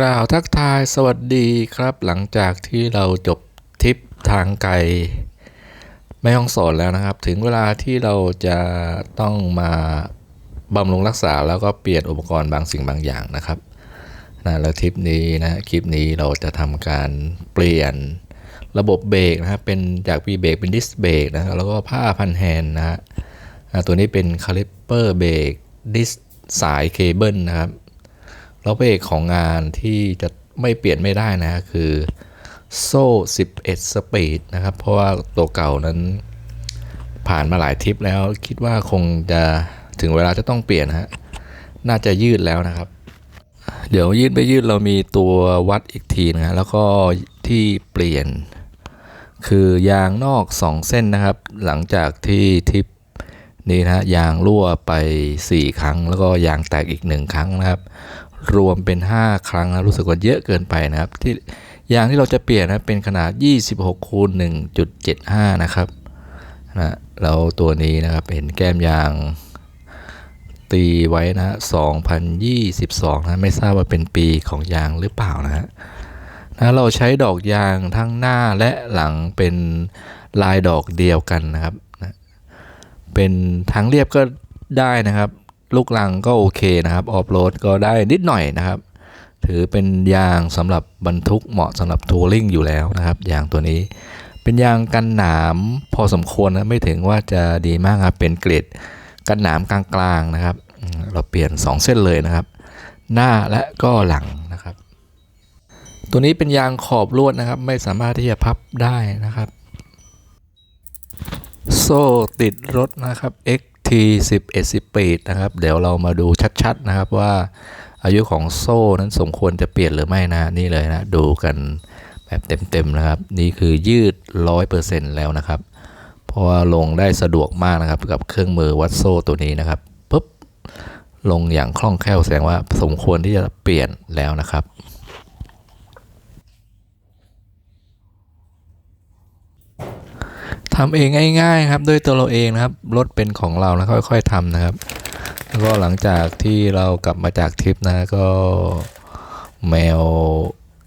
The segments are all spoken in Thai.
กล่าวทักทายสวัสดีครับหลังจากที่เราจบทริปทางไกลแม่ห้องสอนแล้วนะครับ ถึงเวลาที่เราจะต้องมาบำรุงรักษาแล้วก็เปลี่ยนอุปกรณ์บางสิ่งบางอย่างนะครับนะแล้วทริปนี้นะคลิปนี้เราจะทำการเปลี่ยนระบบเบรกนะครับเป็นจากวีเบรกเป็นดิสเบรกนะครับแล้วก็ผ้าพันแฮนนะฮะตัวนี้เป็นคาลิปเปอร์เบรกดิสสายเคเบิลนะครับ แล้วเบรกของงานที่จะไม่เปลี่ยนไม่ได้นะคือโซ่ 11 สปีดนะครับ เพราะว่าตัวเก่านั้นผ่านมาหลายทริปแล้วคิดว่าคงจะถึงเวลาจะต้องเปลี่ยนฮะน่าจะยืดแล้วนะครับ เดี๋ยวยืดไม่ยืดเรามีตัววัดอีกทีนะฮะแล้วก็ที่เปลี่ยน คือยางนอก 2 เส้นนะครับ หลังจากที่ทริปนี้นะฮะยางรั่วไป 4 ครั้ง แล้วก็ยางแตกอีก 1 ครั้งนะครับ รวมเป็น 5 ครั้งนะรู้สึกว่าเยอะเกินไปนะครับ ที่ยางที่เราจะเปลี่ยนนะเป็นขนาด 26คูณ1.75 นะครับนะแล้วตัวนี้นะครับเห็นแก้มยางตีไว้นะ2022 นะไม่ทราบว่าเป็นปีของยางหรือเปล่านะฮะนะเราใช้ดอกยางทั้งหน้าและหลังเป็นลายดอกเดียวกันนะครับนะเป็นทางเรียบก็ได้นะครับ ลูกลังก็โอเคนะครับออฟโรดก็ได้นิดหน่อยนะครับ ถือเป็นยางสำหรับบรรทุกเหมาะสำหรับทัวริงอยู่แล้วนะครับ ยางตัวนี้ เป็นยางกันหนามพอสมควรนะไม่ถึงว่าจะดีมากครับเป็นเกรดกันหนามกลางๆนะครับ เราเปลี่ยน 2 เส้นเลยนะครับ หน้าและก็หลังนะครับ ตัวนี้เป็นยางขอบลวดนะครับ ไม่สามารถที่จะพับได้นะครับ โซ่ติดรถนะครับ x 11 Speed นะครับ เดี๋ยวเรามาดูชัดๆนะครับว่าอายุของโซ่นั้นสมควรจะเปลี่ยนหรือไม่นะ นี่เลยนะ ดูกันแบบเต็มๆนะครับ นี่คือยืด 100%แล้วนะครับ เพราะว่าลงได้สะดวกมากนะครับ กับเครื่องมือวัดโซ่ตัวนี้นะครับปุ๊บลงอย่างคล่องแคล่วแสดงว่าสมควรที่จะเปลี่ยนแล้วนะครับ ทำเองง่ายๆครับด้วยตัวเราเองนะครับรถเป็นของเรานะค่อยๆทำนะครับ แล้วก็หลังจากที่เรากลับมาจากทริปนะก็แมว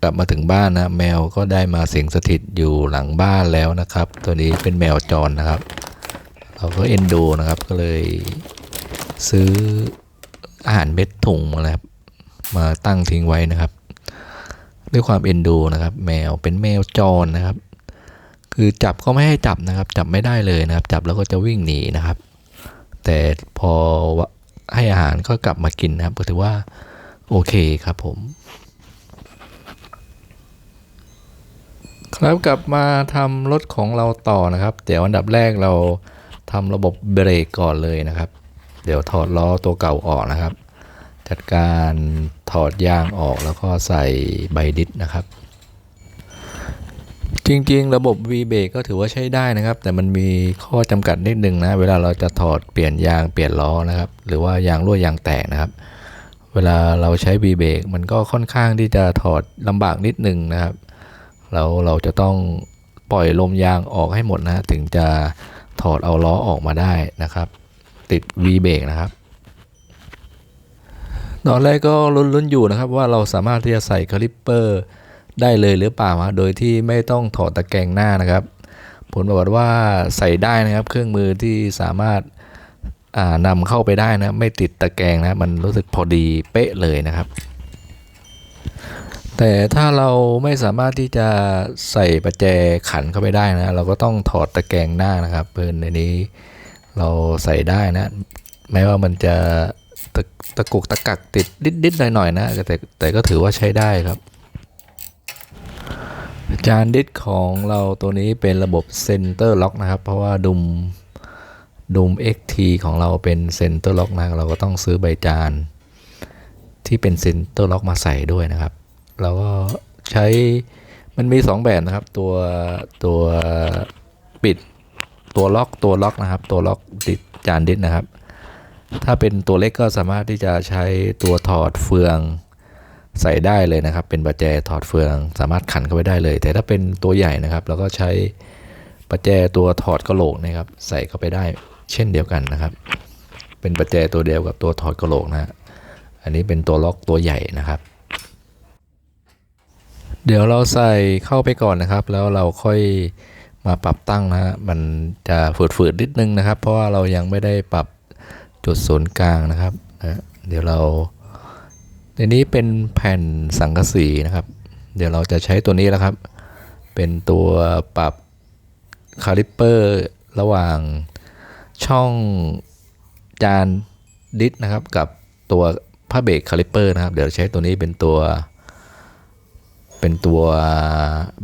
กลับมาถึงบ้านนะแมวก็ได้มาสิงสถิตอยู่หลังบ้านแล้วนะครับ ตัวนี้เป็นแมวจรนะครับ เราก็เอ็นดูนะครับก็เลยซื้ออาหารเม็ดถุงมาแล้วมาตั้งทิ้งไว้นะครับ ด้วยความเอ็นดูนะครับ แมวเป็นแมวจรนะครับ คือจับก็ไม่ให้จับนะครับ จับไม่ได้เลยนะครับ จับแล้วก็จะวิ่งหนีนะครับ แต่พอให้อาหารก็กลับมากินนะครับ ก็ถือว่าโอเคครับผม ครับกลับมาทำรถของเราต่อนะครับ เดี๋ยวอันดับแรกเราทำระบบเบรกก่อนเลยนะครับ เดี๋ยวถอดล้อตัวเก่าออกนะครับ จัดการถอดยางออกแล้วก็ใส่ใบดิสนะครับ จริงๆ ระบบ V b r a k ก็ถือว่าใช้ได้นะครับ แต่มันมีข้อจำกัดนิดนึงนะ เวลาเราจะถอดเปลี่ยนยางเปลี่ยนล้อนะครับ หรือว่ายางรั่วยางแตกนะครับ เวลาเราใช้ V b r a k มันก็ค่อนข้างที่จะถอดลำบากนิดนึงนะครับ แล้วเราจะต้องปล่อยลมยางออกให้หมดนะถึงจะถอดเอาล้อออกมาได้นะครับ ติด V b r a k นะครับตอนแรกก็ลุ้นๆอยู่นะครับว่าเราสามารถที่จะใส่คลิปเปอร์ ได้เลยหรือเปล่าโดยที่ไม่ต้องถอดตะแกรงหน้านะครับ ผลปรากฏว่าใส่ได้นะครับ เครื่องมือที่สามารถอ่านำเข้าไปได้นะไม่ติดตะแกรงนะมันรู้สึกพอดีเป๊ะเลยนะครับ แต่ถ้าเราไม่สามารถที่จะใส่ประแจขันเข้าไปได้นะเราก็ต้องถอดตะแกรงหน้านะครับเพื่อนในนี้เราใส่ได้นะแม้ว่ามันจะตะตะกุกตะกักติดนิดๆหน่อยๆนะแต่แต่ก็ถือว่าใช้ได้ครับ จานดิสของเราตัวนี้เป็นระบบเซนเตอร์ล็อกนะครับ เพราะว่าดุมดุม XT ของเราเป็นเซนเตอร์ล็อกนะ เราก็ต้องซื้อใบจาน ที่เป็นเซนเตอร์ล็อกมาใส่ด้วยนะครับ เราก็ใช้มันมี 2 แบบนะครับ ตัวตัวปิดตัวล็อกตัวล็อกนะครับ ตัวล็อกดิสจานดิสนะครับ ถ้าเป็นตัวเล็กก็สามารถที่จะใช้ตัวถอดเฟือง ใส่ได้เลยนะครับ เป็นประแจถอดเฟืองสามารถขันเข้าไปได้เลย แต่ถ้าเป็นตัวใหญ่นะครับเราก็ใช้ประแจตัวถอดกระโหลกนะครับ ใส่เข้าไปได้เช่นเดียวกันนะครับ เป็นประแจตัวเดียวกับตัวถอดกระโหลกนะฮะอันนี้เป็นตัวล็อกตัวใหญ่นะครับ เดี๋ยวเราใส่เข้าไปก่อนนะครับ แล้วเราค่อยมาปรับตั้งนะฮะมันจะฝืดๆนิดนึงนะครับ เพราะว่าเรายังไม่ได้ปรับจุดศูนย์กลางนะครับนะเดี๋ยวเรา ในนี้เป็นแผ่นสังกะสีนะครับ เดี๋ยวเราจะใช้ตัวนี้แล้วครับ เป็นตัวปรับคาลิปเปอร์ระหว่างช่องจานดิสนะครับ กับตัวผ้าเบรกคาลิปเปอร์นะครับ เดี๋ยวใช้ตัวนี้เป็นตัว เป็นตัว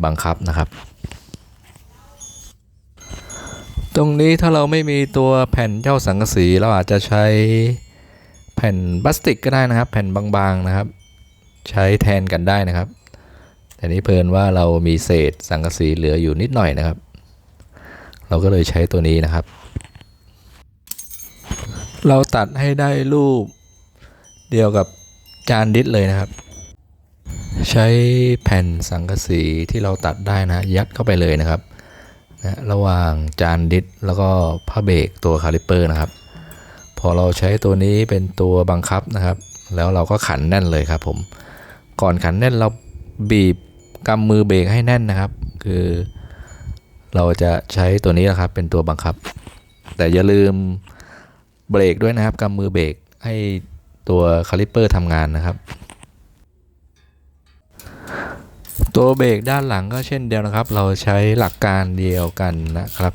บังคับนะครับ ตรงนี้ถ้าเราไม่มีตัวแผ่นเจ้าสังกะสีเราอาจจะใช้ ผ่นพลาสติกก็ได้นะครับ แผ่นบางๆนะครับ ใช้แทนกันได้นะครับ แต่นี้เพลินว่าเรามีเศษสังกะสีเหลืออยู่นิดหน่อยนะครับ เราก็เลยใช้ตัวนี้นะครับ เราตัดให้ได้รูปเดียวกับจานดิสเลยนะครับ ใช้แผ่นสังกะสีที่เราตัดได้นะ ยัดเข้าไปเลยนะครับนะระหว่างจานดิสแล้วก็ผ้าเบรกตัวคาลิปเปอร์นะครับ อเราใช้ตัวนี้เป็นตัวบังคับนะครับ แล้วเราก็ขันแน่นเลยครับผมก่อนขันแน่นเราบีบกำมือเบรกให้แน่นนะครับ คือ เราจะใช้ตัวนี้นะครับเป็นตัวบังคับ แต่อย่าลืมเบรกด้วยนะครับกำมือเบรกให้ตัวคาลิปเปอร์ทำงานนะครับ ตัวเบรกด้านหลังก็เช่นเดียวนะครับ เราใช้หลักการเดียวกันนะครับ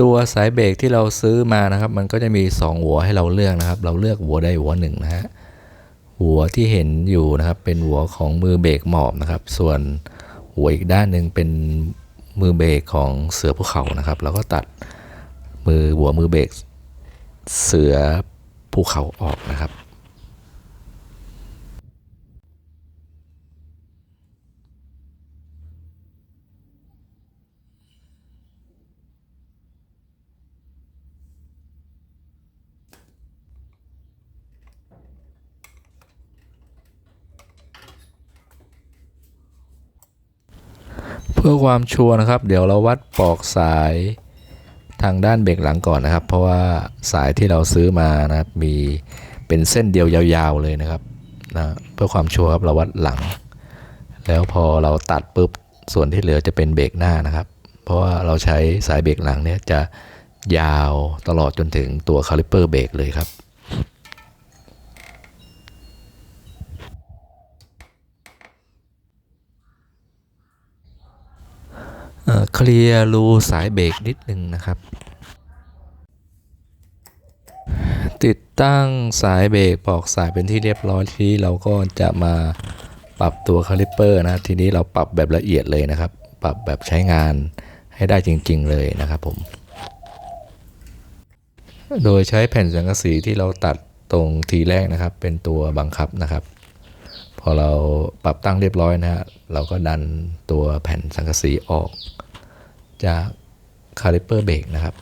ตัวสายเบรกที่เราซื้อมานะครับ มันก็จะมี 2 หัวให้เราเลือกนะครับ เราเลือกหัวใดหัวหนึ่งนะฮะหัวที่เห็นอยู่นะครับ เป็นหัวของมือเบรกหมอบนะครับ ส่วนหัวอีกด้านหนึ่งเป็นมือเบรกของเสือภูเขานะครับเราก็ตัดมือหัวมือเบรกเสือภูเขาออกนะครับ เพื่อความชัวร์นะครับ เดี๋ยวเราวัดปลอกสายทางด้านเบรกหลังก่อนนะครับ เพราะว่าสายที่เราซื้อมานะครับมีเป็นเส้นเดียวยาวๆเลยนะครับนะเพื่อความชัวร์ครับเราวัดหลัง แล้วพอเราตัดปุ๊บส่วนที่เหลือจะเป็นเบรกหน้านะครับ เพราะว่าเราใช้สายเบรกหลังเนี่ยจะยาวตลอดจนถึงตัวคาลิปเปอร์เบรกเลยครับ เคลียร์รูสายเบรกนิดนึงนะครับ ติดตั้งสายเบรกปอกสายเป็นที่เรียบร้อยทีนี้เราก็จะมาปรับตัวคาลิปเปอร์นะ ทีนี้เราปรับแบบละเอียดเลยนะครับ ปรับแบบใช้งานให้ได้จริง ๆ เลยนะครับผม โดยใช้แผ่นสังกะสีที่เราตัดตรงทีแรกนะครับ เป็นตัวบังคับนะครับ พอเราปรับตั้งเรียบร้อยนะฮะเราก็ดันตัวแผ่นสังกะสีออก จากคาลิเปอร์เบรกนะครับ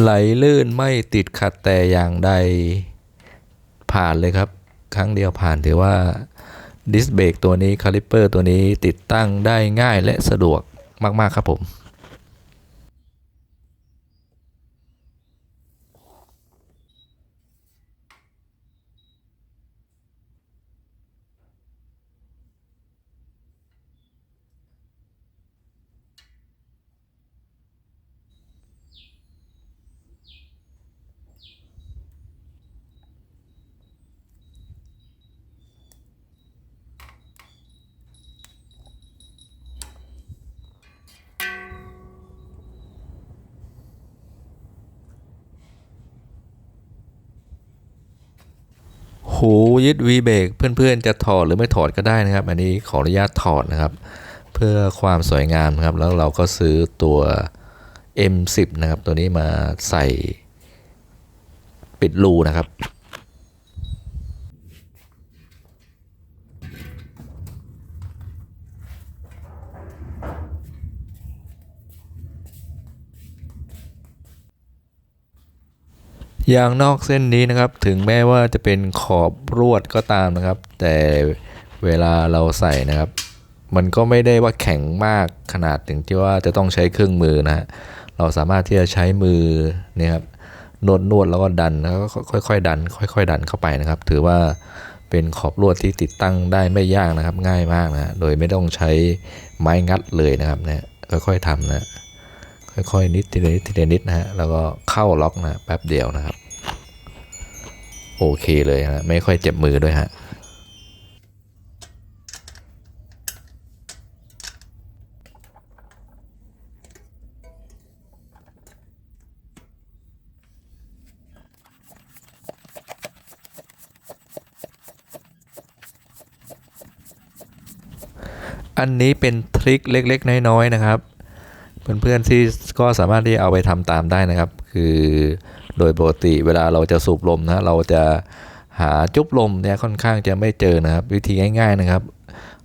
ไหลลื่นไม่ติดขัดแต่อย่างใดผ่านเลยครับ ครั้งเดียวผ่านถือว่าดิสเบรกตัวนี้คาลิเปอร์ตัวนี้ติดตั้งได้ง่ายและสะดวกมาก ๆ ครับผม หูยึด V เบรกเพื่อนๆจะถอดหรือไม่ถอดก็ได้นะครับ อันนี้ขออนุญาตถอดนะครับ เพื่อความสวยงามนะครับ แล้วเราก็ซื้อตัว M10 นะครับ ตัวนี้มาใส่ปิดรูนะครับ ยางนอกเส้นนี้นะครับ ถึงแม้ว่าจะเป็นขอบรวดก็ตามนะครับ แต่เวลาเราใส่นะครับ มันก็ไม่ได้ว่าแข็งมากขนาดถึงที่ว่าจะต้องใช้เครื่องมือนะฮะเราสามารถที่จะใช้มือเนี่ยครับนวดนวดแล้วก็ดันแล้วก็ค่อยๆดัน ค่อย ๆ ดันเข้าไปนะครับ ถือว่าเป็นขอบลวดที่ติดตั้งได้ไม่ยากนะครับ ง่ายมากนะโดยไม่ต้องใช้ไม้งัดเลยนะครับเนี่ยค่อยๆทำนะ ค่อยๆนิดทีละนิดทีละนิดนะฮะแล้วก็เข้าล็อกนะแป๊บเดียวนะครับ โอเคเลยนะไม่ค่อยเจ็บมือด้วยฮะอันนี้เป็นทริคเล็ก ๆ น้อย ๆ นะครับ เพื่อนๆที่ก็สามารถที่เอาไปทำตามได้นะครับ คือโดยปกติเวลาเราจะสูบลมนะเราจะหาจุบลมเนี่ยค่อนข้างจะไม่เจอนะครับ วิธีง่าย ๆนะครับ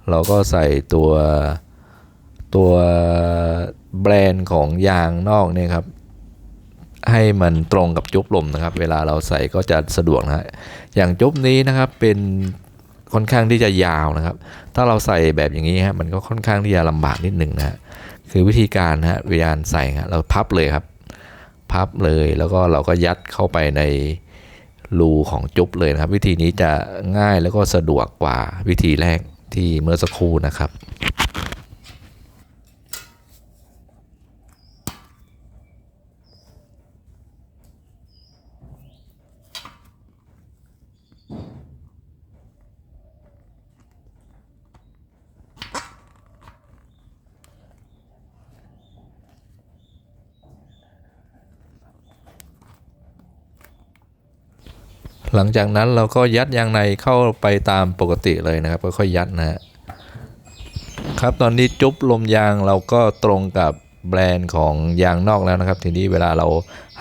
เราก็ใส่ตัวตัวแบรนด์ของยางนอกเนี่ยครับให้มันตรงกับจุบลมนะครับ เวลาเราใส่ก็จะสะดวกนะฮะอย่างจุบนี้นะครับเป็นค่อนข้างที่จะยาวนะครับ ถ้าเราใส่แบบอย่างนี้ฮะมันก็ค่อนข้างที่จะลำบากนิดหนึ่งนะฮะ คือวิธีการนะฮะเวลาใส่ฮะเราพับเลยครับ พับเลยแล้วก็เราก็ยัดเข้าไปในรูของจุ๊บเลยนะครับ วิธีนี้จะง่ายแล้วก็สะดวกกว่าวิธีแรกที่เมื่อสักครู่นะครับ หลังจากนั้นเราก็ยัดยางในเข้าไปตามปกติเลยนะครับค่อยๆยัดนะฮะครับตอนนี้จุ๊บลมยางเราก็ตรงกับแบรนด์ของยางนอกแล้วนะครับ ทีนี้เวลาเรา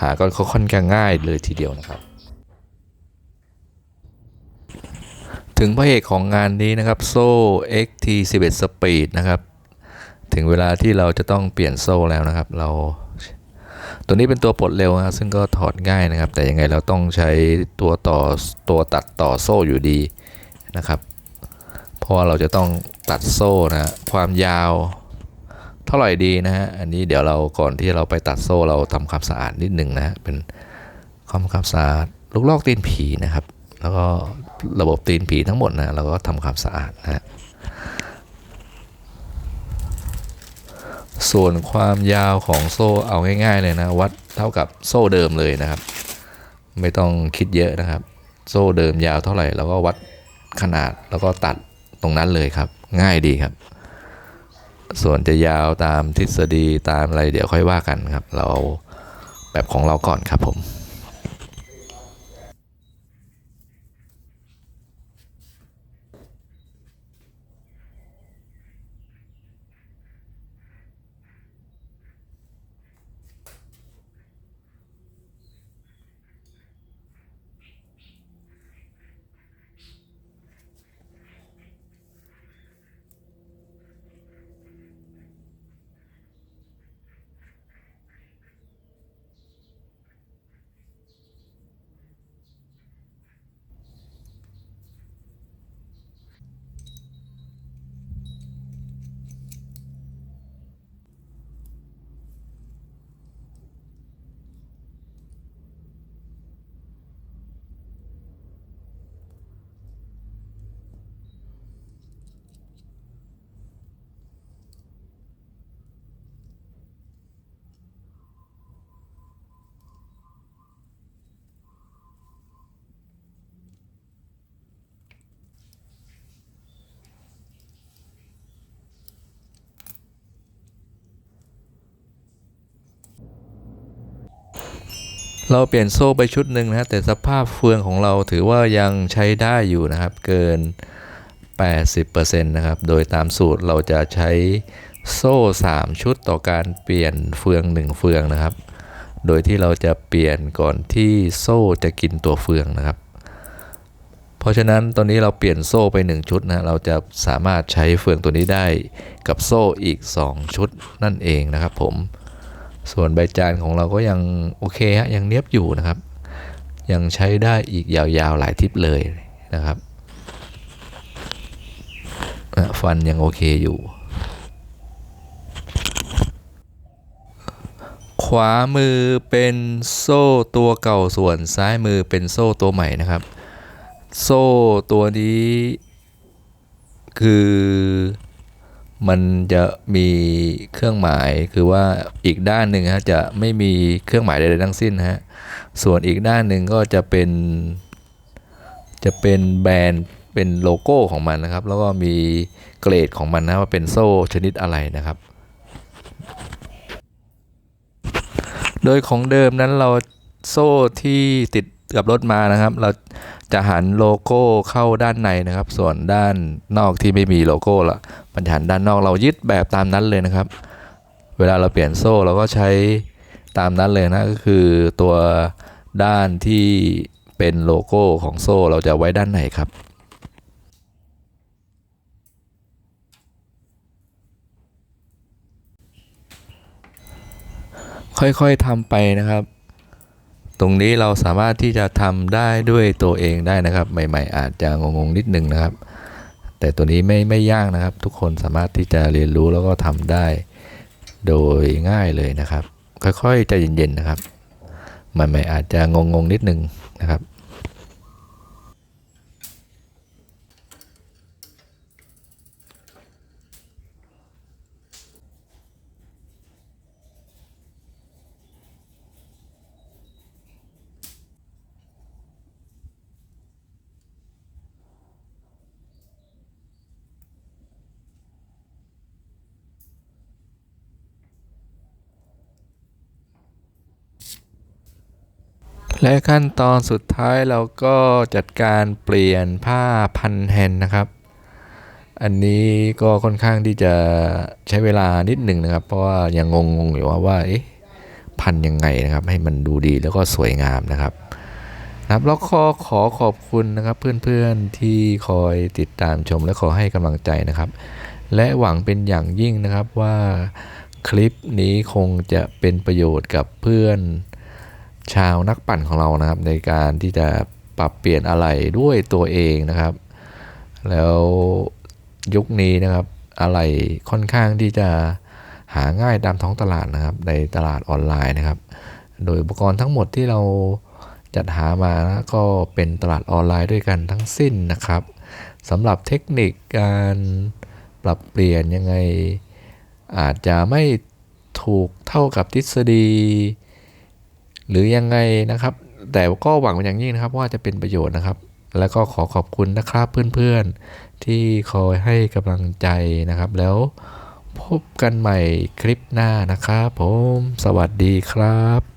หาก็ค่อนข้างง่ายเลยทีเดียวนะครับ ถึงพระเอกของงานนี้นะครับโซ่ XT11 Speed นะครับ ถึงเวลาที่เราจะต้องเปลี่ยนโซ่แล้วนะครับ เรา ตัวนี้เป็นตัวปลดเร็วนะครับซึ่งก็ถอดง่ายนะครับ แต่ยังไงเราต้องใช้ตัวต่อตัวตัดต่อโซ่อยู่ดีนะครับ เพราะว่าเราจะต้องตัดโซ่นะความยาว เท่าไหร่ดีนะฮะอันนี้เดี๋ยวเราก่อนที่เราไปตัดโซ่เราทำความสะอาดนิดหนึ่งนะฮะเป็นความความสะอาดลูกลอกตีนผีนะครับ แล้วก็ระบบตีนผีทั้งหมดนะเราก็ทำความสะอาดนะฮะ ส่วนความยาวของโซ่เอาง่ายๆเลยนะ วัดเท่ากับโซ่เดิมเลยนะครับ ไม่ต้องคิดเยอะนะครับ โซ่เดิมยาวเท่าไหร่เราก็วัดขนาดแล้วก็ตัดตรงนั้นเลยครับ ง่ายดีครับ ส่วนจะยาวตามทฤษฎีตามอะไรเดี๋ยวค่อยว่ากันครับ เราเอาแบบของเราก่อนครับผม เราเปลี่ยนโซ่ไปชุดหนึ่งนะแต่สภาพเฟืองของเราถือว่ายังใช้ได้อยู่นะครับเกิน 80%นะครับ โดยตามสูตรเราจะใช้โซ่ 3 ชุดต่อการเปลี่ยนเฟือง 1 เฟืองนะครับ โดยที่เราจะเปลี่ยนก่อนที่โซ่จะกินตัวเฟืองนะครับ เพราะฉะนั้นตอนนี้เราเปลี่ยนโซ่ไป 1 ชุดนะ เราจะสามารถใช้เฟืองตัวนี้ได้กับโซ่อีก 2 ชุดนั่นเองนะครับผม ส่วนใบจานของเราก็ยังโอเคฮะยังเนียบอยู่นะครับ ยังใช้ได้อีกยาวๆหลายทิปเลยนะครับฟันยังโอเคอยู่ ขวามือเป็นโซ่ตัวเก่าส่วนซ้ายมือเป็นโซ่ตัวใหม่นะครับ โซ่ตัวนี้คือ มันจะมีเครื่องหมายคือว่าอีกด้านหนึ่งฮะจะไม่มีเครื่องหมายใดๆทั้งสิ้นนะฮะส่วนอีกด้านหนึ่งก็จะเป็น จะเป็นแบรนด์เป็นโลโก้ของมันนะครับ แล้วก็มีเกรดของมันนะว่าเป็นโซ่ชนิดอะไรนะครับ โดยของเดิมนั้นเราโซ่ที่ติดกับรถมานะครับ เรา จะหันโลโก้เข้าด้านในนะครับ ส่วนด้านนอกที่ไม่มีโลโก้ละมันจะหันด้านนอกเรายึดแบบตามนั้นเลยนะครับ เวลาเราเปลี่ยนโซ่เราก็ใช้ตามนั้นเลยนะก็คือตัวด้านที่เป็นโลโก้ของโซ่เราจะไว้ด้านไหนครับค่อยๆทำไปนะครับ ตรงนี้เราสามารถที่จะทำได้ด้วยตัวเองได้นะครับ ใหม่ ๆ อาจจะงงๆนิดนึงนะครับ แต่ตัวนี้ไม่ไม่ยากนะครับ ทุกคนสามารถที่จะเรียนรู้แล้วก็ทำได้ โดยง่ายเลยนะครับ ค่อยๆใจเย็นๆนะครับใหม่ๆอาจจะงงๆนิดนึงนะครับ และขั้นตอนสุดท้ายเราก็จัดการเปลี่ยนผ้าพันแฮนนะครับ อันนี้ก็ค่อนข้างที่จะใช้เวลานิดหนึ่งนะครับ เพราะว่ายังงงๆอยู่ว่าว่าเอ๊ะพันยังไงนะครับ ให้มันดูดีแล้วก็สวยงามนะครับนะครับแล้วก็ขอขอบคุณนะครับเพื่อนๆที่คอยติดตามชมและขอให้กำลังใจนะครับ และหวังเป็นอย่างยิ่งนะครับว่าคลิปนี้คงจะเป็นประโยชน์กับเพื่อน ชาวนักปั่นของเรานะครับ ในการที่จะปรับเปลี่ยนอะไรด้วยตัวเองนะครับ แล้วยุคนี้นะครับอะไรค่อนข้างที่จะหาง่ายตามท้องตลาดนะครับ ในตลาดออนไลน์นะครับ โดยอุปกรณ์ทั้งหมดที่เราจัดหามานะก็เป็นตลาดออนไลน์ด้วยกันทั้งสิ้นนะครับสำหรับเทคนิคการปรับเปลี่ยนยังไง อาจจะไม่ถูกเท่ากับทฤษฎี หรือยังไงนะครับ แต่ก็หวังเป็นอย่างยิ่งนะครับ ว่าจะเป็นประโยชน์นะครับ แล้วก็ขอขอบคุณนะครับเพื่อนๆ ที่คอยให้กำลังใจนะครับ แล้วพบกันใหม่คลิปหน้านะครับผม สวัสดีครับ